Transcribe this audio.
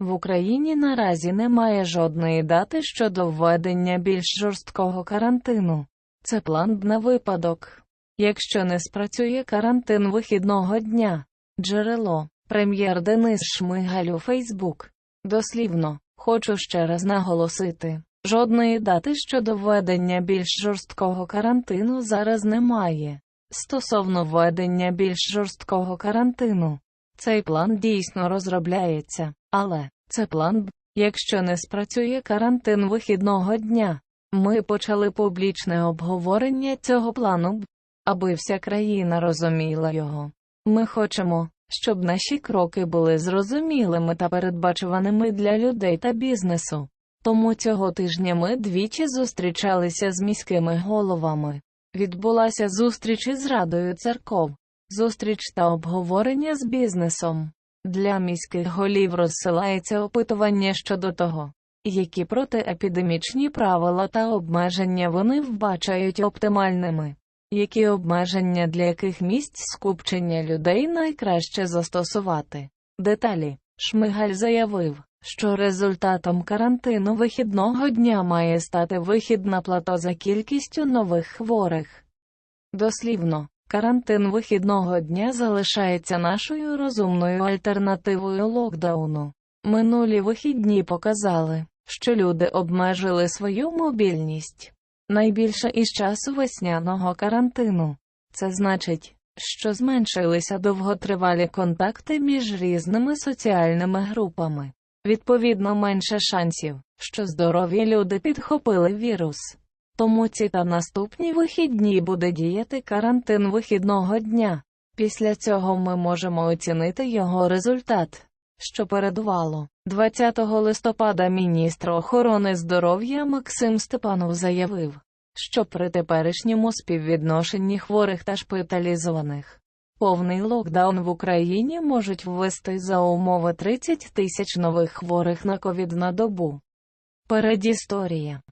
В Україні наразі немає жодної дати щодо введення більш жорсткого карантину. Це план на випадок. Якщо не спрацює карантин вихідного дня. Джерело. Прем'єр Денис Шмигаль у Фейсбук. Дослівно, хочу ще раз наголосити. Жодної дати щодо введення більш жорсткого карантину зараз немає. Стосовно введення більш жорсткого карантину, цей план дійсно розробляється, але це план Б. Якщо не спрацює карантин вихідного дня, ми почали публічне обговорення цього плану Б, аби вся країна розуміла його. Ми хочемо, щоб наші кроки були зрозумілими та передбачуваними для людей та бізнесу. Тому цього тижня ми двічі зустрічалися з міськими головами. Відбулася зустріч із Радою церков, зустріч та обговорення з бізнесом. Для міських голів розсилається опитування щодо того, які протиепідемічні правила та обмеження вони вбачають оптимальними, які обмеження для яких місць скупчення людей найкраще застосувати. Деталі Шмигаль заявив, що результатом карантину вихідного дня має стати вихід на плато за кількістю нових хворих. Дослівно, карантин вихідного дня залишається нашою розумною альтернативою локдауну. Минулі вихідні показали, що люди обмежили свою мобільність. Найбільше із часу весняного карантину. Це значить, що зменшилися довготривалі контакти між різними соціальними групами. Відповідно, менше шансів, що здорові люди підхопили вірус. Тому ці та наступні вихідні буде діяти карантин вихідного дня. Після цього ми можемо оцінити його результат. Що передувало 20 листопада міністр охорони здоров'я Максим Степанов заявив, що при теперішньому співвідношенні хворих та шпиталізованих повний локдаун в Україні можуть ввести за умови 30 тисяч нових хворих на ковід на добу. Передісторія